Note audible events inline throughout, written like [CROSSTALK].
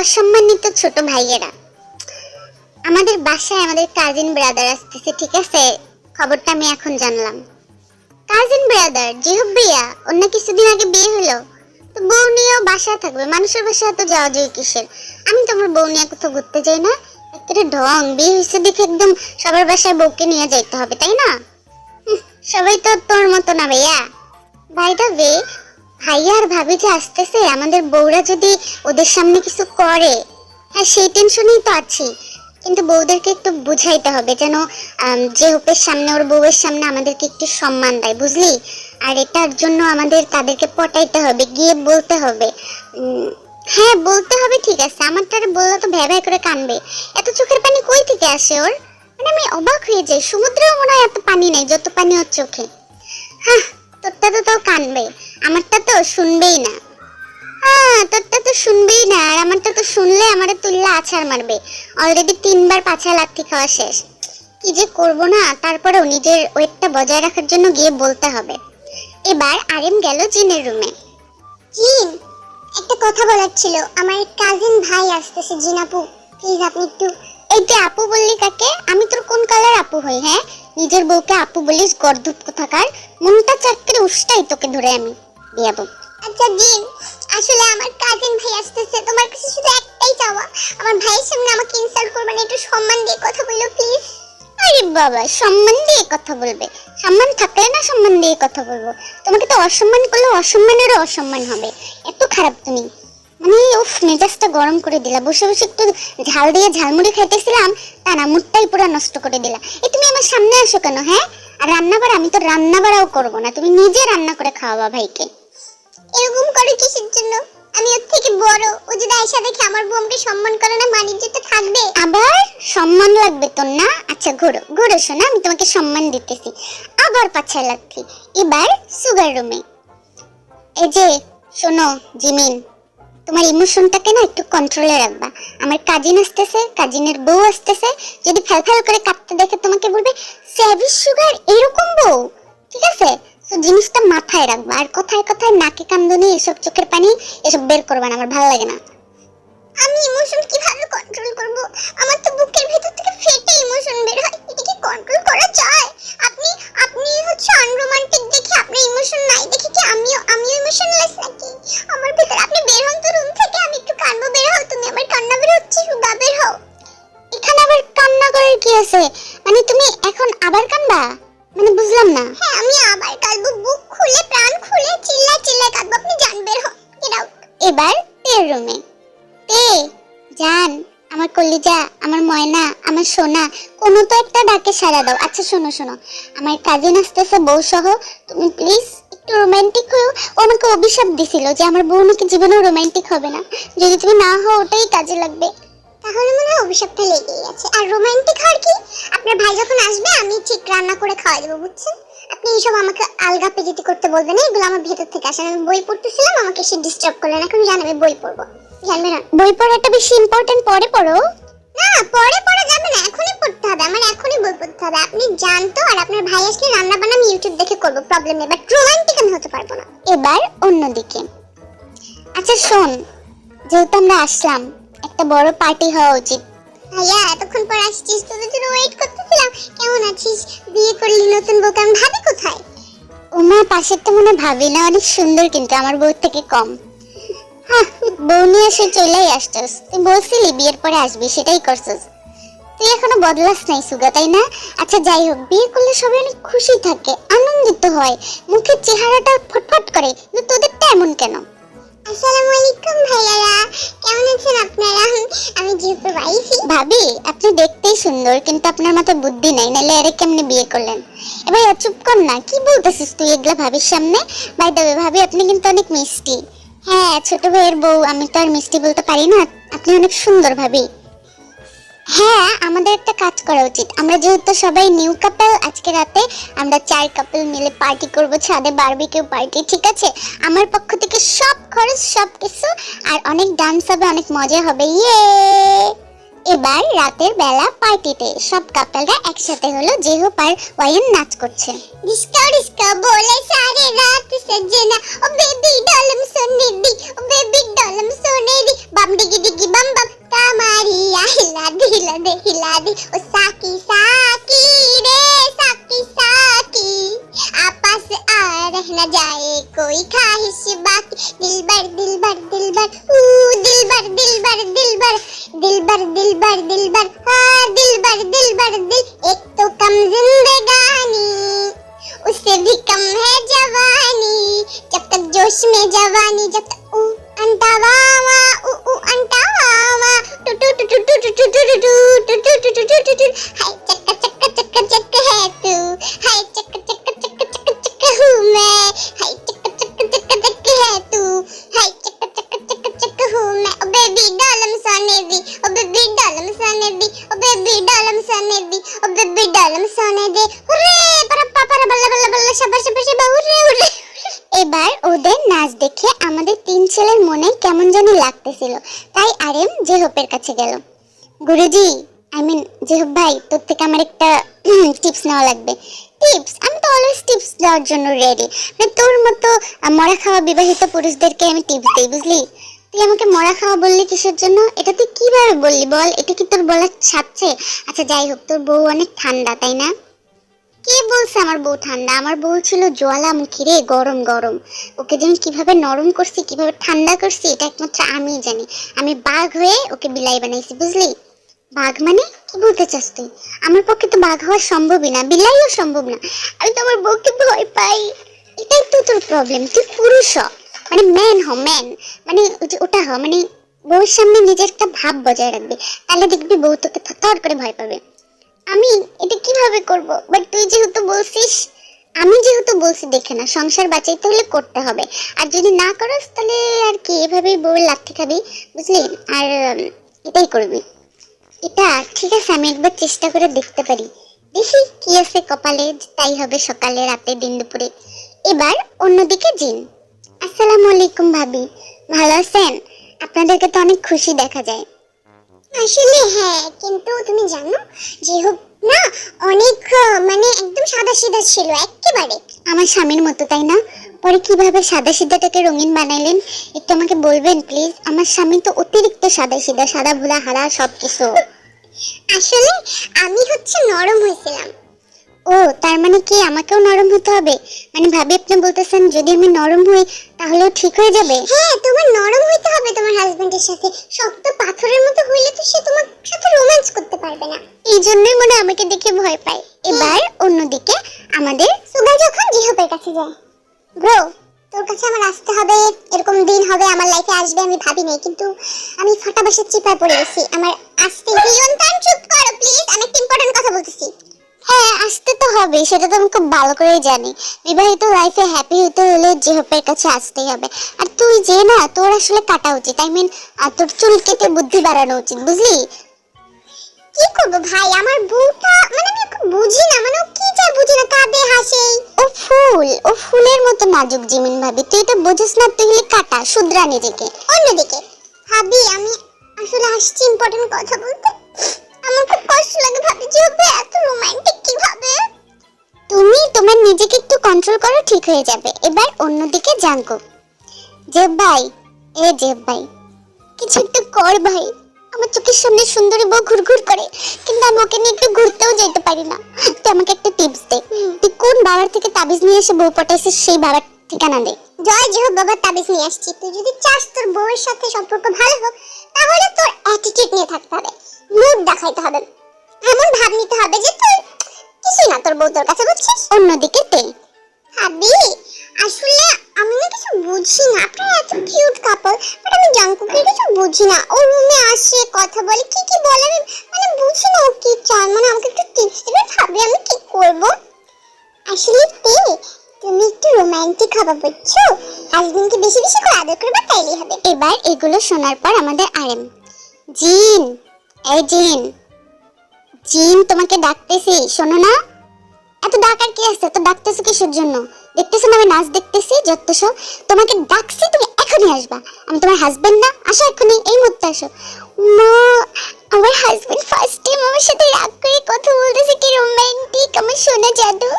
অসম্মানিত ছোট ভাইয়েরা। আমাদের বাসায় আমাদের কাজিন ব্রাদার আসতেছে, ঠিক আছে? খবরটা আমি এখন জানলাম। কাজিন ব্রাদার জিহব ভাইয়া, অন্য কিছুদিন আগে বিয়ে হলো। তো বউ নিয়েও বাসায় থাকবে, মানুষের বাসায় তো যাওয়া যায় কিসের? আমি তো আমার বউ নিয়ে কোথাও ঘুরতে যাই না। একটা ঢং, বিয়ে হয়েছে দেখে একদম সবার বাসায় বউকে নিয়ে যাইতে হবে, তাই না? সবাই তো তোর মতো না ভাইয়া। বাই দ্য ভাইয়া আর ভাবি যে আসতেছে, আমাদের বউরা যদি ওদের সামনে কিছু করে হ্যাঁ সেই টেনশনেই তো আছি। কিন্তু বউদেরকে একটু বুঝাইতে হবে যেন যে হোপের সামনে, ওর বউয়ের সামনে আমাদেরকে একটু সম্মান দেয়, বুঝলি? আর এটার জন্য আমাদের তাদেরকে পটাইতে হবে, গিয়ে বলতে হবে। হ্যাঁ বলতে হবে ঠিক আছে, আমার তারা বললে তো ভ্যা ভ্যা করে কানবে। এত চোখের পানি কই থেকে আসে ওর? মানে আমি অবাক হয়ে যাই, সমুদ্রেও মনে হয় এত পানি নেই, যত পানি ওর চোখে। হ্যাঁ তোরটা তো তাও কানবে, আমারটা তো শুনবেই না। হ্যাঁ তোরটা তো শুনবেই না, আর আমারটা তো শুনলে আমারে তুললে আছাড় মারবে। অলরেডি তিনবার পাছা লাথি খাওয়া শেষ। কি যে করব না, তারপরেও নিজের ওয়েটটা বজায় রাখার জন্য গিয়ে বলতে হবে। এবার আরেম গেল জিনের রুমে। জিন, একটা কথা বলার ছিল। আমার কাজিন ভাই আসতেছে জিন আপু প্লিজ আপনি একটু এই তুই আপু বললি কাকে আমি তোর কোন কালার আপু হই হ্যাঁ? নিজের বউকে আপু বলিস গর্দুপ কোথাকার। মনটা চাকরি উষ্টাই তোকে ধরে আমি বিয়াবো আচ্ছা জিন আসলে আমার কাজিন ভাই আসতেছে তোমার কাছে শুধু একটাই চাওয়া। আমার ভাইয়ের সামনে আমাকে ইনসাল্ট করবে না একটু সম্মান দিয়ে কথা বলো প্লিজ আরে বাবা সম্মান দিয়ে কথা বলবে। সম্মান থাকলে না সম্মান দিয়ে কথা বলব। তোমাকে তো অসম্মান করলে অসম্মানেরও অসম্মান হবে। এত খারাপ তুমি। মানে উফ মেজাজটা গরম করে দিলা। বসে বসে একটু ঝাল দিয়ে ঝালমুড়ি খাইতেছিলাম, তা না, মুডটাই পুরো নষ্ট করে দিলা। এই তুমি আমার সামনে আসো কেন হ্যাঁ? আর রান্না আমি তো রান্না বাড়াও করব না, তুমি নিজে রান্না করে খাওয়াবা ভাইকে। এরকম করে কিসের জন্য? আমি ওর থেকে বড়, ও যদি আয়সা দেখে আমার বোমকে সম্মান করে না বাণিজ্যটা থাকবে। আবার সম্মান লাগবে তোর না? আচ্ছা ঘোরো ঘোরো শোনা, আমি তোমাকে সম্মান দিতেছি। আবার পাছায় লাগছি। এবার সুগার রুমে। এই যে, শোনো, জিমিন। তোমার ইমোশনটাকে না একটু কন্ট্রোলে রাখবা। আমার কাজিন আসতেছে কাজিনের বউ আসতেছে, যদি ফ্যাল করে কাঁপতে দেখে তোমাকে বলবে স্যাভিস সুগার এরকম বউ? ঠিক আছে? তো জিনিসটা মাথায় রাখবা। আর কথায় কথায় নাকে কান্দনি, এসব চোখের পানি, এসব বের করবা না, আমার ভালো লাগে না। আমি ইমোশন কোনো তো একটা ডাকে সাড়া দাও। আচ্ছা শোনো শোনো। আমার কাজিন আসতেছে বউ সহ তুমি প্লিজ একটু রোমান্টিক হও। ও আমাকে অভিশাপ দিছিল যে আমার বউ নাকি জীবনেও রোমান্টিক হবে না। যদি তুমি না হও, ওটাই কাজে লাগবে। তাহলে মনে হয় অভিশাপটা লেগেই আছে। আর রোমান্টিক হওয়ার কি? আপনার ভাই যখন আসবে, আমি ঠিক রান্না করে খাওয়া দেবো, বুঝছেন? আপনি এইসব আমাকে আলগা পেজিতি করতে বলবেন এগুলো আমার ভেতর থেকে আসে আমি বই পড়তেছিলাম, আমাকে সে ডিস্টার্ব করলেন, এখন জান আমি বই পড়ব। জানবে না? বই পড়াটা বেশি ইম্পর্টেন্ট পরে পড়ো। না, পরে পড়া যাবে না, এখনই পড়তে হবে, আমার এখনই বই পড়তে হবে। আপনি জানতো আর আপনার ভাই আসলে রান্না বান্না আমি ইউটিউব দেখে করব প্রবলেম নেই বাট রোমান্টিক আমি হতে পারব না। এবার অন্যদিকে। আচ্ছা শোন, যেহেতু আমরা আসলাম, একটা বড় পার্টি হওয়া উচিত। ভাইয়া, এতক্ষণ পর আসছিস, তোদের জন্য ওয়েট করতেছিলাম, কেমন আছিস? বিয়ে করলি, নতুন বউ, কেমন, ভাবি কোথায়? ওমা, পাশেরটা মনে ভাবি না, অনেক সুন্দর কিন্তু, আমার বউর থেকে কম। বউ নিয়ে এসে চলেই আসছস। তুই বলছিলি বিয়ের পরে আসবি সেটাই করছস। তুই এখনও বদলাস নাই সুগা তাই না? আচ্ছা যাই হোক বিয়ে করলে সবাই অনেক খুশি থাকে আনন্দিত হয়। মুখের চেহারাটা ফটফট করে কিন্তু তোদেরটা এমন কেন? আসসালামু আলাইকুম ভাইয়ারা কেমন আছেন আপনারা? আমি জিহুর ওয়াইফি ভাবি আপনি দেখতেই সুন্দর কিন্তু আপনার মাথায় বুদ্ধি নাই নাহলে আরে কেমনে বিয়ে করলেন? এবার চুপ কর না কি বলতেছিস তুই এগুলা ভাবির সামনে? বাই দ্য ভাবি আপনি কিন্তু অনেক মিষ্টি। হ্যাঁ ছোট ভাইয়ের বউ, আমি তো আর মিষ্টি বলতে পারি না। আপনি অনেক সুন্দর ভাবি। হ্যাঁ আমাদের একটা কাজ করা উচিত। আমরা যেহেতু সবাই নিউ কাপল আজকে রাতে আমরা চার কাপল মিলে পার্টি করব, ছাদে বারবিকিউ পার্টি ঠিক আছে? আমার পক্ষ থেকে সব খরচ সব কিছু আর অনেক ডান্স হবে, অনেক মজা হবে। ইয়ে এবার রাতের বেলা পার্টিতে সব কাপলরা একসাথে হলো জেহু পার ওয়াইন নাচ করছে। ডিসকো ডিসকো, বলে সারে রাত সজনা ও বেবি ডলম সোনে দি, ও বেবি ডলম সোনে দি। বাম ডিগি ডিগি বাম বাম কামারি আহিলা দিলা দেখিলা দি। ও সাকি সাকি রে, সাকি সাকি। এবার ওদের নাচ দেখে আমাদের তিন ছেলের মনে কেমন জানি লাগতেছিল। তাই আরেম জেহপের কাছে গেল। গুরুজি আই মিন জেহব ভাই, তোর থেকে আমার একটা [CLEARS THROAT] টিপস নেওয়া লাগবে। টিপস আমি তো অলওয়েজ টিপস দেওয়ার জন্য রেডি মানে তোর মতো মরা খাওয়া বিবাহিত পুরুষদেরকে আমি টিপস দিই, বুঝলি? তুই আমাকে মরা খাওয়া বললি কিসের জন্য? এটা তুই কীভাবে বললি বল? এটা কি তোর বলার ছাড়ছে আচ্ছা যাই হোক, তোর বউ অনেক ঠান্ডা, তাই না? কে বলছে আমার বউ ঠান্ডা? আমার বউ ছিল জ্বালামুখী রে, গরম গরম। ওকে যে আমি কীভাবে নরম করছি, কীভাবে ঠান্ডা করছি, এটা একমাত্র আমিই জানি। আমি বাঘ হয়ে ওকে বিলাই বানাইছি, বুঝলি? বাঘ মানে কি বলতে চাস তুই? আমার পক্ষে তো বাঘ হওয়া সম্ভবই না, বিলাইও সম্ভব না। আমি তো আমার বউকে ভয় পাই। এটাই তো তোর প্রবলেম তুই পুরুষ হ। মানে ম্যান হ ম্যান মানে ওটা হ মানে বউর সামনে নিজের একটা ভাব বজায় রাখবে। তাহলে দেখবি বউ তোকে থর করে ভয় পাবে। আমি? এটা কীভাবে করব? বাট তুই যেহেতু বলছিস, আমি যেহেতু বলছি, দেখে না, সংসার বাঁচাইতে হলে করতে হবে। আর যদি না করস, তাহলে আর কি, এভাবেই বউ লাথি খাবি, বুঝলি? আর এটাই করবি। এটা ঠিক আছে, আমি একবার চেষ্টা করে দেখতে পারি। দেখি কি আছে কপালে তাই হবে সকালে, রাতে, দিন দুপুরে। এবার অন্যদিকে জিন। আসসালামু আলাইকুম, ভাবি। ভালো আছেন? আপনাদেরকে তো অনেক খুশি দেখা যায়। আসলে হ্যাঁ কিন্তু তুমি জানো যে হোক না অনেক মানে একদম সাদা সিধা ছিল, একেবারে। আমার স্বামীর মতো, তাই না? পরে কীভাবে সাদা সিধাটাকে রঙিন বানাইলেন একটু আমাকে বলবেন প্লিজ আমার স্বামী তো অতিরিক্ত সাদা সিধা সাদা ভোলা, হারা সব কিছু আসলে আমি হচ্ছে নরম হয়েছিলাম। ও তার মানে কি আমাকেও নরম হতে হবে? মানে ভাবি আপনি বলতেছেন যদি আমি নরম হই তাহলেও ঠিক হয়ে যাবে? হ্যাঁ তোমার নরম হইতে হবে তোমার হাজবেন্ডের সাথে। শক্ত পাথরের মতো হইলে তো সে তোমার সাথে রোম্যান্স করতে পারবে না। এই জন্যই মনে আমাকে দেখে ভয় পায়। এবার অন্যদিকে আমাদের সুগা যখন জিহপের কাছে যায় ব্রো তোর কাছে আমার আসতে হবে এরকম দিন হবে আমার লাইফে আসবে আমি ভাবিনি কিন্তু আমি ফাটা বাসার চিপায় পড়ে গেছি। আমার আসতে হিয়ন্তান চুপ করো প্লিজ আমি একটা ইম্পর্টেন্ট কথা বলতেছি। হবে, সেটা তো আমি খুব ভালো করেই জানি। বিবাহিত লাইফে হ্যাপি হতে হলে জেহপের কাছে আসতেই হবে। আর তুই যে না, তোর আসলে কাটা উচিত। আই মিন তোর চুল কেটে বুদ্ধি বাড়ানো উচিত, বুঝলি? কি করব ভাই? আমার বউটা মানে আমি বুঝি না মানে কি চায় বুঝি না, কাঁদে, হাসে। ও ফুল, ও ফুলের মতো নাজুক জিমিন ভাবি। তুই এটা বুঝিস না, তুই হলে কাটা শুদ্রা নিজেকে। অন্যদিকে, ভাবি, আমি আসলে আসছি ইম্পর্টেন্ট কথা বলতে। আমার খুব কষ্ট লাগে ভাবি, যে হবে, এত রোমান্টিক কীভাবে? তুমি তোমার নিজেকে একটু কন্ট্রোল করো, ঠিক হয়ে যাবে। এবার অন্যদিকে জানকো জেব ভাই, এ জেব ভাই, কিছু একটু কর ভাই। আমার চোখের সামনে সুন্দরী বউ ঘুরঘুর করে, কিন্তু আমি ওকে নিয়ে একটু ঘুরতেও যেতে পারি না। তুই আমাকে একটা টিপস দে। তুই কোন বাবার থেকে তাবিজ নিয়ে এসে বউ পটাইছিস, সেই বাবার ঠিকানা দে। জয় জয় বাবার তাবিজ নিয়ে আসছি। তুই যদি চাস তোর বউয়ের সাথে সম্পর্ক ভালো হোক, তাহলে তোর অ্যাটিটিউড নিয়ে থাকতে হবে। মুড দেখাইতে হবে। এমন ভাব নিতে হবে যে তুই কিছুই না, তোর বউ তোর কাছে বুঝছিস? অন্যদিকে তে। ভাবি, আসলে আমি না কিছু বুঝি না। আপনারা এত কিউট কাপল বাট আমি জাঙ্কুকে কিছু বুঝি না। ও রুমে আসে, কথা বলে, কি কি বলে, আমি মানে বুঝি না ও কি চায়। মানে আমাকে একটু টিপস দিবে, ভাবি আমি কি করব? আসলে তে, তুমি একটু রোমান্টিক হবে, বুঝছ? হাজবেন্ডকে বেশি বেশি করে আদর করবে, তাইলেই হবে। এবার এগুলো শোনার পর আমাদের আরেম। জিন, এই জিন। জিন তোমাকে ডাকতেছি শোনো না এত ডাকার কি আছে তো ডাকতেছো কিসের জন্য দেখতেছো না আমি নাচ দেখতেছি যত সব তোমাকে ডাকছি তুমি এখনই আসবা আমি তোমার হাজবেন্ড না আসো এখনই এই মুহূর্তে আসো মা আমার হাজবেন্ড ফার্স্ট টাইম আমার সাথে রাগ করে কথা বলতেছে কি রোমান্টিক আমার সোনা জাদু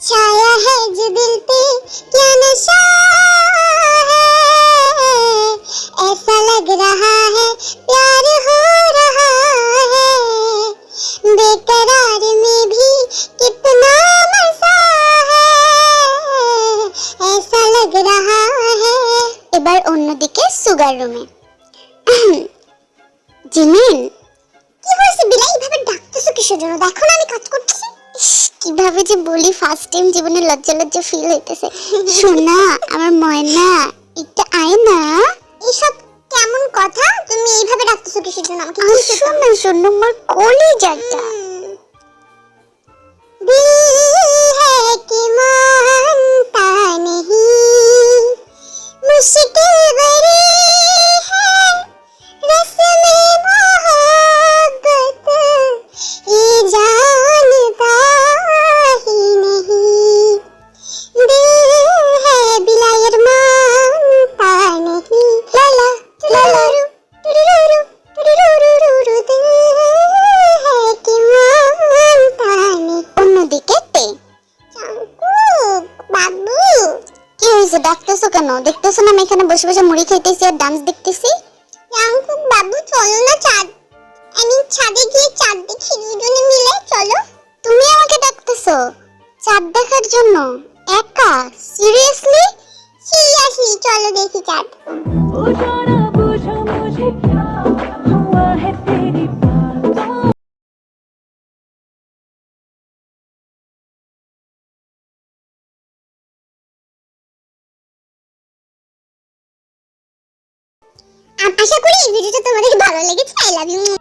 ছায়া है जो दिल पे क्या नशा কিসের জন্য দেখো না আমি কাজ করছি। কীভাবে যে বলি ফার্স্ট টাইম জীবনে লজ্জা লজ্জা ফিল হইতেছে। [LAUGHS] সোনা আমার ময়না এটা আয় না এসব কেমন কথা? তুমি এইভাবে ডাকতেছো কিসের জন্য? আমাকে শোন না শোন আমার কোলে যাটা দিল হে কি মন তা নেহি কেন আমি এখানে বসে বসে মুড়ি খাইতেছি আর ডান্স দেখতেছি। রামকুক বাবু, চলো না চাঁদ। আমি ছাদে গিয়ে চাঁদ দেখি, দুজনে মিলে, চলো। তুমি আমাকে ডাকতেছো চাঁদ দেখার জন্য। একা? সিরিয়াসলি সিরিয়াসলি চলো দেখি চাঁদ। এই ভিডিওটা তোমাদের ভালো লেগেছে? I love you